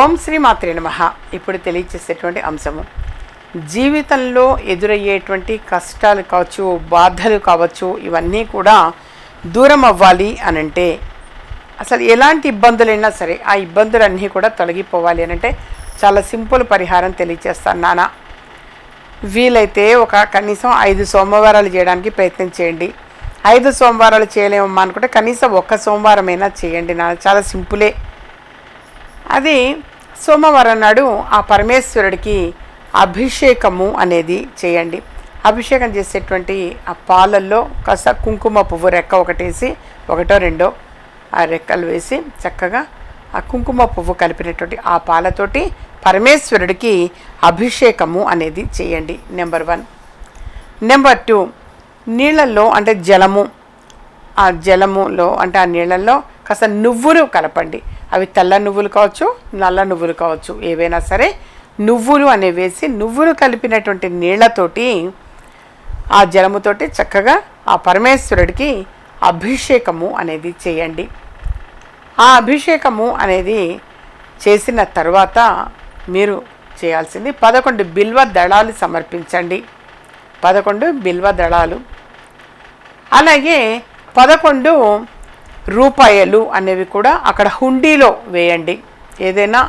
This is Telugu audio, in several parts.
ఓం శ్రీ మాత్రే నమ. ఇప్పుడు తెలియచేసేటువంటి అంశము. జీవితంలో ఎదురయ్యేటువంటి కష్టాలు కావచ్చు బాధలు కావచ్చు ఇవన్నీ కూడా దూరం అవ్వాలి అని అంటే అసలు ఎలాంటి ఇబ్బందులైనా సరే ఆ ఇబ్బందులన్నీ కూడా తొలగిపోవాలి అని అంటే చాలా సింపుల్ పరిహారం తెలియచేస్తాను నాన్న వీలైతే ఒక కనీసం ఐదు సోమవారాలు చేయడానికి ప్రయత్నం చేయండి. ఐదు సోమవారాలు చేయలేమమ్మా అనుకుంటే కనీసం ఒక్క సోమవారమైనా చేయండి నాన్న చాలా సింపులే. అది సోమవారం నాడు ఆ పరమేశ్వరుడికి అభిషేకము అనేది చేయండి. అభిషేకం చేసేటువంటి ఆ పాలల్లో కాస్త కుంకుమ పువ్వు రెక్క ఒకటేసి ఒకటో రెండో ఆ రెక్కలు వేసి చక్కగా ఆ కుంకుమ పువ్వు కలిపినటువంటి ఆ పాలతోటి పరమేశ్వరుడికి అభిషేకము అనేది చేయండి. నెంబర్ వన్ నెంబర్ టూ నీళ్ళల్లో అంటే జలము ఆ జలములో అంటే ఆ నీళ్ళల్లో కాస్త నువ్వులు కలపండి. అవి తెల్ల నువ్వులు కావచ్చు నల్ల నువ్వులు కావచ్చు ఏవైనా సరే నువ్వులు అనేవి వేసి నువ్వులు కలిపినటువంటి నీళ్ళతోటి ఆ జలముతోటి చక్కగా ఆ పరమేశ్వరుడికి అభిషేకము అనేది చేయండి. ఆ అభిషేకము అనేది చేసిన తర్వాత మీరు చేయాల్సింది పదకొండు బిల్వ దళాలు సమర్పించండి. పదకొండు బిల్వ దళాలు. అలాగే పదకొండు రూపాయలు అనేవి కూడా అక్కడ హుండీలో వేయండి. ఏదైనా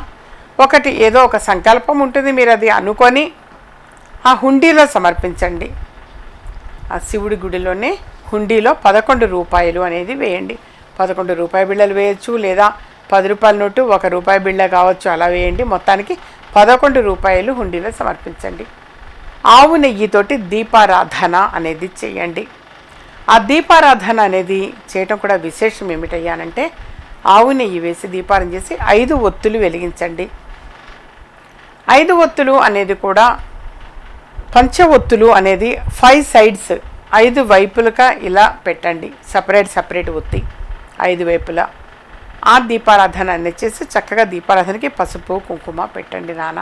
ఒకటి ఏదో ఒక సంకల్పం ఉంటుంది మీరు అది అనుకొని ఆ హుండీలో సమర్పించండి. ఆ శివుడి గుడిలోనే హుండీలో పదకొండు రూపాయలు అనేది వేయండి. పదకొండు రూపాయ బిళ్ళలు వేయచ్చు లేదా పది రూపాయల నోటు ఒక రూపాయి బిళ్ళ కావచ్చు అలా వేయండి. మొత్తానికి పదకొండు రూపాయలు హుండీలో సమర్పించండి. ఆవు నెయ్యితోటి దీపారాధన అనేది చేయండి. ఆ దీపారాధన అనేది చేయటం కూడా విశేషం ఏమిటయ్యానంటే ఆవు నెయ్యి వేసి దీపారం చేసి ఐదు ఒత్తులు వెలిగించండి. ఐదు ఒత్తులు అనేది కూడా పంచ ఒత్తులు అనేది ఫైవ్ సైడ్స్ ఐదు వైపులుగా ఇలా పెట్టండి. సపరేట్ సపరేట్ ఒత్తి ఐదు వైపులా. ఆ దీపారాధన అనేది చేసి చక్కగా దీపారాధనకి పసుపు కుంకుమ పెట్టండి నాన్న.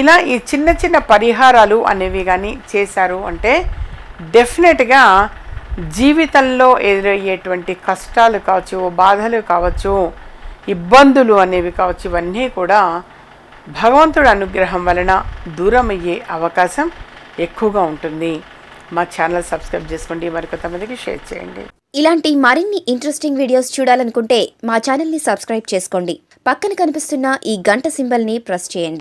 ఇలా ఈ చిన్న చిన్న పరిహారాలు అనేవి కానీ చేశారు అంటే డెఫినెట్గా జీవితంలో ఎదురయ్యేటువంటి కష్టాలు కావచ్చు బాధలు కావచ్చు ఇబ్బందులు అనేవి కావచ్చు ఇవన్నీ కూడా భగవంతుడి అనుగ్రహం వలన దూరం అయ్యే అవకాశం ఎక్కువగా ఉంటుంది. మా ఛానల్ సబ్స్క్రైబ్ చేసుకోండి. మరికొంతమందికి షేర్ చేయండి. ఇలాంటి మరిన్ని ఇంట్రెస్టింగ్ వీడియోస్ చూడాలనుకుంటే మా ఛానల్ని సబ్స్క్రైబ్ చేసుకోండి. పక్కన కనిపిస్తున్న ఈ గంట సింబల్ని ప్రెస్ చేయండి.